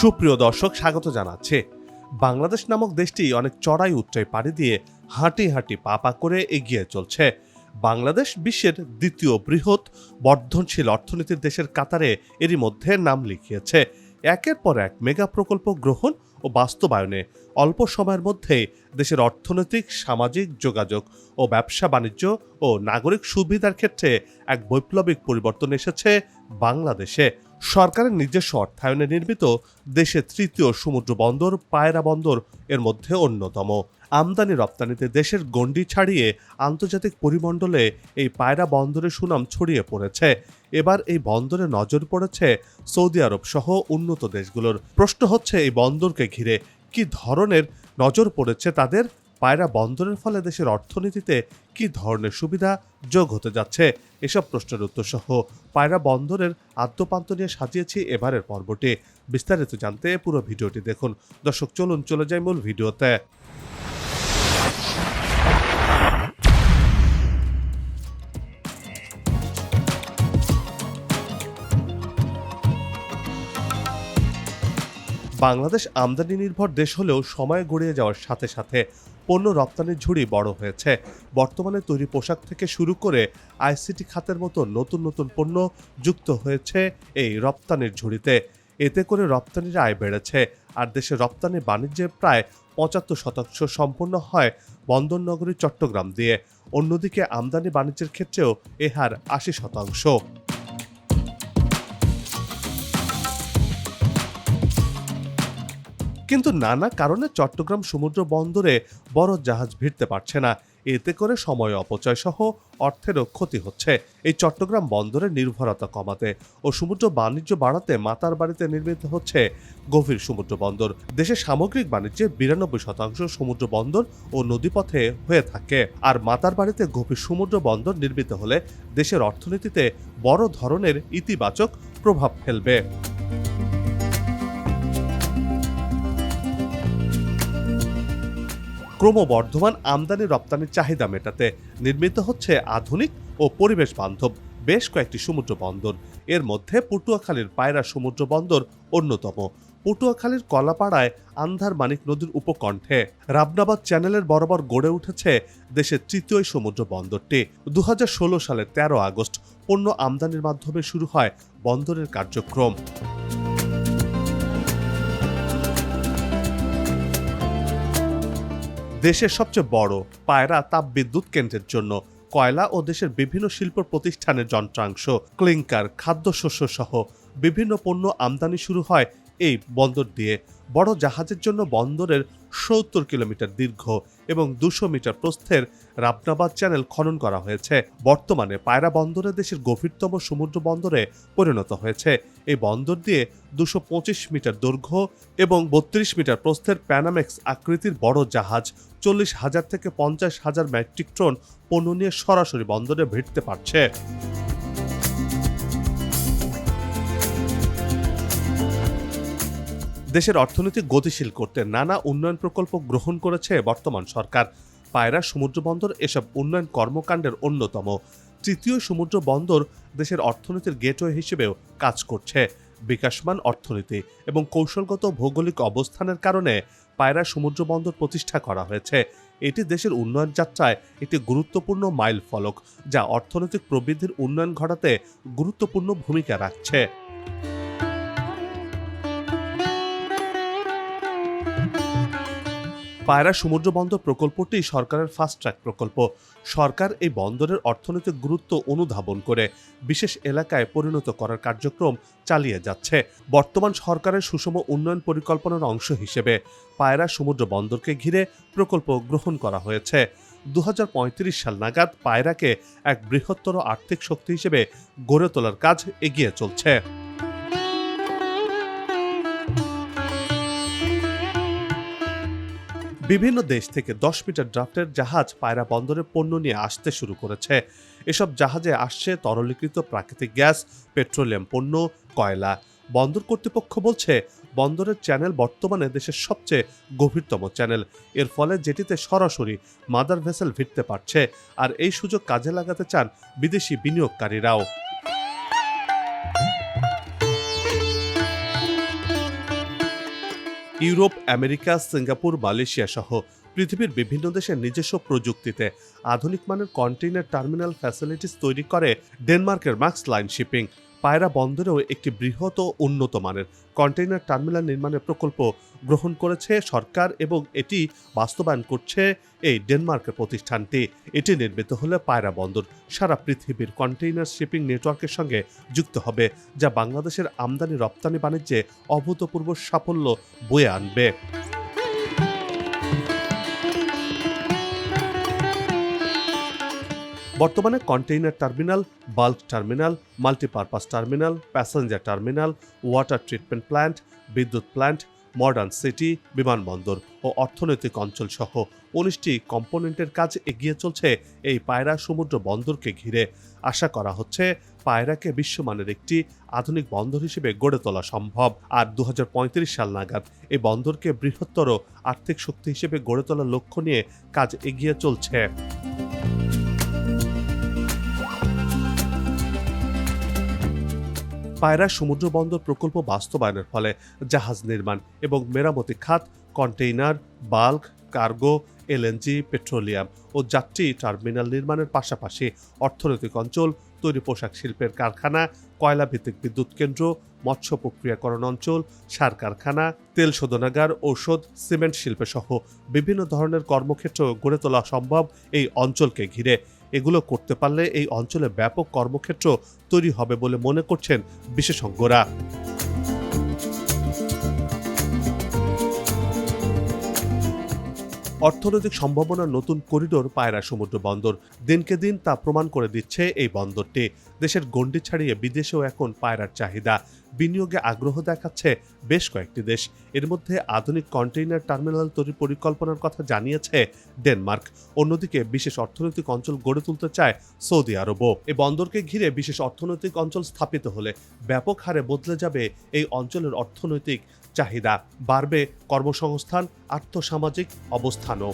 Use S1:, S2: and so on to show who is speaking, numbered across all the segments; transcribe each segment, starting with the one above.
S1: সুপ্রিয় দর্শক, স্বাগত জানাচ্ছে। বাংলাদেশ নামক দেশটি অনেক চড়াই উচ্চাই পাড়ি দিয়ে হাঁটি হাঁটি পা পা করে এগিয়ে চলছে। বাংলাদেশ বিশ্বের দ্বিতীয় বৃহৎ বর্ধনশীল অর্থনীতির দেশের কাতারে এরই মধ্যে নাম লিখিয়েছে। একের পর এক মেগা প্রকল্প গ্রহণ ও বাস্তবায়নে অল্প সময়ের মধ্যেই দেশের অর্থনৈতিক, সামাজিক যোগাযোগ ও ব্যবসা বাণিজ্য ও নাগরিক সুবিধার ক্ষেত্রে এক বৈপ্লবিক পরিবর্তন এসেছে বাংলাদেশে। সরকারের নিজস্ব অর্থায়নে নির্মিত দেশের তৃতীয় সমুদ্র বন্দর, পায়রা বন্দর এর মধ্যে অন্যতম। আমদানি রপ্তানিতে দেশের গণ্ডি ছাড়িয়ে আন্তর্জাতিক পরিমণ্ডলে এই পায়রা বন্দরের সুনাম ছড়িয়ে পড়েছে। এবার এই বন্দরে নজর পড়েছে সৌদি আরব সহ উন্নত দেশগুলোর। প্রশ্ন হচ্ছে, এই বন্দরকে ঘিরে কি ধরনের নজর পড়েছে তাদের? পায়রা বন্দরের ফলে দেশের অর্থনীতিতে কি ধরনের সুবিধা যোগ হতে যাচ্ছে? এসব প্রশ্নের উত্তর সহ পায়রা বন্দরের আদ্যপান্ত নিয়ে সাজিয়েছি এবারের পর্বটি। বিস্তারিত জানতে পুরো ভিডিওটি দেখুন। দর্শক, চলুন, চলে যাই মূল ভিডিওতে। বাংলাদেশ আমদানি নির্ভর দেশ হলেও সময় গড়িয়ে যাওয়ার সাথে সাথে পণ্য রপ্তানির ঝুড়ি বড় হয়েছে। বর্তমানে তৈরি পোশাক থেকে শুরু করে আইসিটি খাতের মতো নতুন নতুন পণ্য যুক্ত হয়েছে এই রপ্তানির ঝুড়িতে। এতে করে রপ্তানির আয় বেড়েছে। আর দেশে রপ্তানি বাণিজ্যের প্রায় পঁচাত্তর শতাংশ সম্পন্ন হয় বন্দরনগরী, চট্টগ্রাম দিয়ে। অন্যদিকে আমদানি বাণিজ্যের ক্ষেত্রেও এ হার আশি শতাংশ। কিন্তু নানা কারণে চট্টগ্রাম সমুদ্র বন্দরে বড় জাহাজ ভিড়তে পারছে না। এতে করে সময় অপচয় সহ অর্থেরও ক্ষতি হচ্ছে। এই চট্টগ্রাম বন্দরের নির্ভরতা কমাতে ও সমুদ্র বাণিজ্য বাড়াতে মাতার বাড়িতে নির্মিত হচ্ছে গভীর সমুদ্র বন্দর। দেশের সামগ্রিক বাণিজ্যের বিরানব্বই শতাংশ সমুদ্র বন্দর ও নদীপথে হয়ে থাকে। আর মাতার বাড়িতে গভীর সমুদ্র বন্দর নির্মিত হলে দেশের অর্থনীতিতে বড় ধরনের ইতিবাচক প্রভাব ফেলবে। ক্রমবর্ধমান আমদানি রপ্তানির চাহিদা মেটাতে নির্মিত হচ্ছে আধুনিক ও পরিবেশ বান্ধব বেশ কয়েকটি সমুদ্র বন্দর। এর মধ্যে পটুয়াখালীর পায়রা সমুদ্র বন্দর অন্যতম। পটুয়াখালীর কলাপাড়ায় আন্ধার মানিক নদীর উপকণ্ঠে রাবনাবাদ চ্যানেলের বরাবর গড়ে উঠেছে দেশের তৃতীয় সমুদ্র বন্দরটি। দু হাজার ষোলো সালের তেরো আগস্ট পণ্য আমদানির মাধ্যমে শুরু হয় বন্দরের কার্যক্রম। দেশের সবচেয়ে বড় পায়রা তাপবিদ্যুৎ কেন্দ্রের জন্য কয়লা ও দেশের বিভিন্ন শিল্প প্রতিষ্ঠানের যন্ত্রাংশ, ক্লিংকার, খাদ্যশস্য সহ বিভিন্ন পণ্য আমদানি শুরু হয় এই বন্দর দিয়ে। বড় জাহাজের জন্য বন্দরের সত্তর কিলোমিটার দীর্ঘ এবং দুশো মিটার প্রস্থের রাবনাবাদ চ্যানেল খনন করা হয়েছে। বর্তমানে পায়রা বন্দরে দেশের গভীরতম সমুদ্র বন্দরে পরিণত হয়েছে। এই বন্দর দিয়ে দুশো মিটার দৈর্ঘ্য এবং বত্রিশ মিটার প্রস্থের প্যানামেক্স আকৃতির বড় জাহাজ, চল্লিশ হাজার থেকে পঞ্চাশ হাজার মেট্রিক টন পণ্য নিয়ে সরাসরি বন্দরে ভিড়তে পারছে। দেশের অর্থনীতি গতিশীল করতে নানা উন্নয়ন প্রকল্প গ্রহণ করেছে বর্তমান সরকার। পায়রা সমুদ্র বন্দর এসব উন্নয়ন কর্মকাণ্ডের অন্যতম। তৃতীয় সমুদ্র বন্দর দেশের অর্থনীতির গেটওয়ে হিসেবেও কাজ করছে। বিকাশমান অর্থনীতি এবং কৌশলগত ভৌগোলিক অবস্থানের কারণে পায়রা সমুদ্র বন্দর প্রতিষ্ঠা করা হয়েছে। এটি দেশের উন্নয়ন যাত্রায় একটি গুরুত্বপূর্ণ মাইল ফলক যা অর্থনৈতিক প্রবৃদ্ধির উন্নয়ন ঘটাতে গুরুত্বপূর্ণ ভূমিকা রাখছে। পায়রা সমুদ্র বন্দর প্রকল্পটি সরকারের ফাস্ট ট্র্যাক প্রকল্প। সরকার এই বন্দরের অর্থনৈতিক গুরুত্ব অনুধাবন করে বিশেষ এলাকায় পরিণত করার কার্যক্রম চালিয়ে যাচ্ছে। বর্তমান সরকারের সুষম উন্নয়ন পরিকল্পনার অংশ হিসেবে পায়রা সমুদ্র বন্দরকে ঘিরে প্রকল্প গ্রহণ করা হয়েছে। দু হাজার পঁয়ত্রিশ সাল নাগাদ পায়রাকে এক বৃহত্তর আর্থিক শক্তি হিসেবে গড়ে তোলার কাজ এগিয়ে চলছে। বিভিন্ন দেশ থেকে দশ মিটার ড্রাফটের জাহাজ পায়রা বন্দরে পণ্য নিয়ে আসতে শুরু করেছে। এসব জাহাজে আসছে তরলীকৃত প্রাকৃতিক গ্যাস, পেট্রোলিয়াম পণ্য, কয়লা। বন্দর কর্তৃপক্ষ বলছে, বন্দরের চ্যানেল বর্তমানে দেশের সবচেয়ে গভীরতম চ্যানেল। এর ফলে যেটিতে সরাসরি মাদার ভেসেল ভিড়তে পারছে, আর এই সুযোগ কাজে লাগাতে চান বিদেশি বিনিয়োগকারীরাও। ইউরোপ, আমেরিকা, সিঙ্গাপুর, মালয়েশিয়া সহ পৃথিবীর বিভিন্ন দেশের নিজস্ব প্রযুক্তিতে আধুনিক মানের কন্টেইনার টার্মিনাল ফ্যাসিলিটিস তৈরি করে ডেনমার্কের মার্কস লাইন শিপিং। পায়রা বন্দরেও একটি বৃহৎ ও উন্নত মানের কন্টেইনার টার্মিনাল নির্মাণের প্রকল্প গ্রহণ করেছে সরকার এবং এটি বাস্তবায়ন করছে এই ডেনমার্কের প্রতিষ্ঠানটি। এটি নির্মিত হলে পায়রা বন্দর সারা পৃথিবীর কন্টেইনার শিপিং নেটওয়ার্কের সঙ্গে যুক্ত হবে, যা বাংলাদেশের আমদানি রপ্তানি বাণিজ্যে অভূতপূর্ব সাফল্য বয়ে আনবে। বর্তমানে container terminal, bulk terminal, multipurpose terminal, passenger terminal, water treatment plant, বিদ্যুৎ প্ল্যান্ট, মডার্ন সিটি, বিমানবন্দর ও অর্থনৈতিক অঞ্চল সহ উনিশটি কম্পোনেন্টের কাজ এগিয়ে চলছে এই পায়রা সমুদ্র বন্দরকে ঘিরে। আশা করা হচ্ছে পায়রাকে বিশ্বমানের একটি আধুনিক বন্দর হিসেবে গড়ে তোলা সম্ভব। আর দু হাজার পঁয়ত্রিশ সাল নাগাদ এই বন্দরকে বৃহত্তর আর্থিক শক্তি হিসেবে গড়ে তোলার লক্ষ্য নিয়ে কাজ এগিয়ে চলছে। পায়রা সমুদ্র বন্দর প্রকল্প বাস্তবায়নের ফলে জাহাজ নির্মাণ এবং মেরামতি খাত, container, bulk, cargo, LNG, petroleum ও যাত্রী টার্মিনাল নির্মাণের পাশাপাশি অর্থনৈতিক অঞ্চল, তৈরি পোশাক শিল্পের কারখানা কয়লা ভিত্তিক বিদ্যুৎ কেন্দ্র, মৎস্য প্রক্রিয়াকরণ অঞ্চল, সার কারখানা, তেল শোধনাগার, ঔষধ, সিমেন্ট শিল্পে সহ বিভিন্ন ধরনের কর্মক্ষেত্র গড়ে তোলা সম্ভব এই অঞ্চলকে ঘিরে। এগুলো করতে পারলে এই অঞ্চলে ব্যাপক কর্মক্ষেত্র তৈরি হবে বলে মনে করছেন বিশেষজ্ঞরা। অর্থনৈতিক সম্ভাবনার নতুন করিডোর পায়রা সমুদ্র বন্দর। দিনকে দিন তা প্রমাণ করে দিচ্ছে এই বন্দরটি। দেশের গণ্ডি ছাড়িয়ে বিদেশেও এখন পায়রার চাহিদা। বিনিয়োগে আগ্রহ দেখাচ্ছে বেশ কয়েকটি দেশ। এর মধ্যে আধুনিক কন্টেইনার টার্মিনাল তৈরির পরিকল্পনার কথা জানিয়েছে ডেনমার্ক। অন্যদিকে বিশেষ অর্থনৈতিক অঞ্চল গড়ে তুলতে চায় সৌদি আরবও। এই বন্দরকে ঘিরে বিশেষ অর্থনৈতিক অঞ্চল স্থাপিত হলে ব্যাপক হারে বদলে যাবে এই অঞ্চলের অর্থনৈতিক চাহিদা বাড়বে কর্মসংস্থান আর্থসামাজিক অবস্থানও।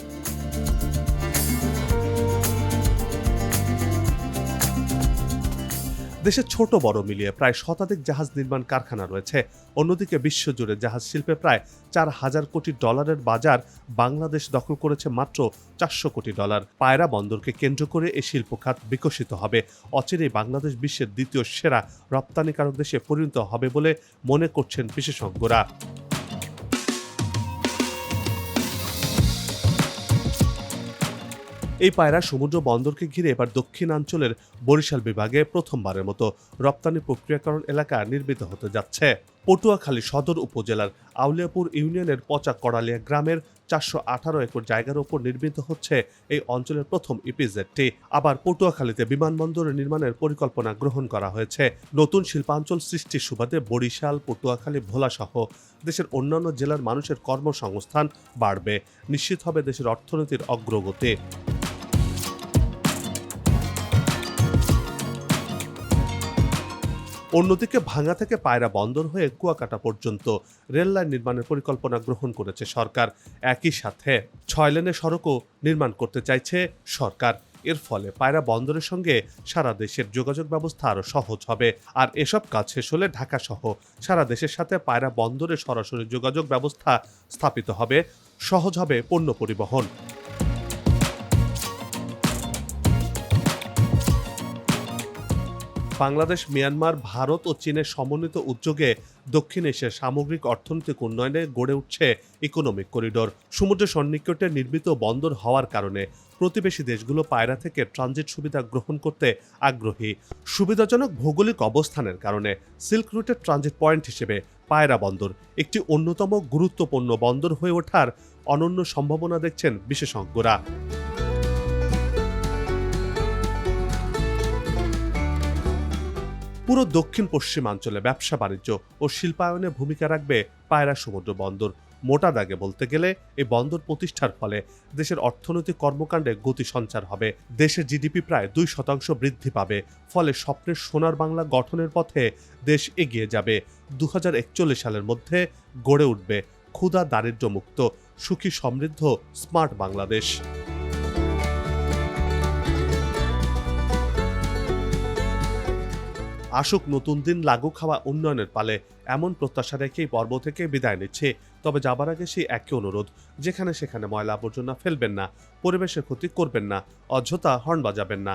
S1: দেশে ছোট বড় মিলিয়ে প্রায় শতাধিক জাহাজ নির্মাণ কারখানা রয়েছে। অন্যদিকে বিশ্বজুড়ে জাহাজ শিল্পে প্রায় চার হাজার কোটি ডলারের বাজার বাংলাদেশ দখল করেছে মাত্র চারশো কোটি ডলার। পায়রা বন্দরকে কেন্দ্র করে এই শিল্প খাত বিকশিত হবে। অচিরেই বাংলাদেশ বিশ্বের দ্বিতীয় সেরা রপ্তানিকারক দেশে পরিণত হবে বলে মনে করছেন বিশেষজ্ঞরা। এই পায়রা সমুদ্র বন্দরকে ঘিরে এবার দক্ষিণাঞ্চলের বরিশাল বিভাগে প্রথমবারের মতো রপ্তানি প্রক্রিয়াকরণ এলাকা নির্মিত হতে যাচ্ছে। পটুয়াখালী সদর উপজেলার আউলিয়াপুর ইউনিয়নের পচা কড়ালিয়া গ্রামের চারশো আঠারো একর জায়গার ওপর নির্মিত হচ্ছে এই অঞ্চলের প্রথম ইপিজেডটি। আবার পটুয়াখালীতে বিমানবন্দর নির্মাণের পরিকল্পনা গ্রহণ করা হয়েছে। নতুন শিল্পাঞ্চল সৃষ্টির সুবাদে বরিশাল, পটুয়াখালী ভোলা সহ দেশের অন্যান্য জেলার মানুষের কর্মসংস্থান বাড়বে। নিশ্চিত হবে দেশের অর্থনীতির অগ্রগতি। অন্যদিকে ভাঙা থেকে পায়রা বন্দর হয়ে কুয়াকাটা পর্যন্ত রেল লাইন নির্মাণের পরিকল্পনা গ্রহণ করেছে সরকার। একই সাথে ছয় লেনের সড়কও নির্মাণ করতে চাইছে সরকার। এর ফলে পায়রা বন্দরের সঙ্গে সারা দেশের যোগাযোগ ব্যবস্থা আরও সহজ হবে। আর এসব কাজ শেষ হলে ঢাকা সহ সারা দেশের সাথে পায়রা বন্দরে সরাসরি যোগাযোগ ব্যবস্থা স্থাপিত হবে। সহজ হবে পণ্য পরিবহন। বাংলাদেশ, মিয়ানমার, ভারত ও চীনের সমন্বিত উদ্যোগে দক্ষিণ এশিয়ার সামগ্রিক অর্থনৈতিক উন্নয়নে গড়ে উঠছে ইকোনমিক করিডোর সমুদ্র সন্নিকটে নির্মিত বন্দর হওয়ার কারণে প্রতিবেশী দেশগুলো পায়রা থেকে ট্রানজিট সুবিধা গ্রহণ করতে আগ্রহী। সুবিধাজনক ভৌগোলিক অবস্থানের কারণে সিল্ক রুটের ট্রানজিট পয়েন্ট হিসেবে পায়রা বন্দর একটি অন্যতম গুরুত্বপূর্ণ বন্দর হয়ে ওঠার অনন্য সম্ভাবনা দেখছেন বিশেষজ্ঞরা। পুরো দক্ষিণ পশ্চিমাঞ্চলে ব্যবসা বাণিজ্য ও শিল্পায়নে ভূমিকা রাখবে পায়রা সমুদ্র বন্দর। মোটা দাগে বলতে গেলে এই বন্দর প্রতিষ্ঠার ফলে দেশের অর্থনৈতিক কর্মকাণ্ডে গতি সঞ্চার হবে। দেশের জিডিপি প্রায় দুই শতাংশ বৃদ্ধি পাবে, ফলে স্বপ্নের সোনার বাংলা গঠনের পথে দেশ এগিয়ে যাবে। দু হাজার একচল্লিশ সালের মধ্যে গড়ে উঠবে ক্ষুধা দারিদ্র্যমুক্ত, সুখী সমৃদ্ধ, স্মার্ট বাংলাদেশ। আসুক, নতুন দিন লাগু খাওয়া উন্নয়নের পালে এমন প্রত্যাশা রেখেই পর্ব থেকে বিদায় নিচ্ছে। তবে যাবার আগে সেই একই অনুরোধ, যেখানে সেখানে ময়লা আবর্জনা ফেলবেন না, পরিবেশের ক্ষতি করবেন না, অযথা হর্ন বাজাবেন না।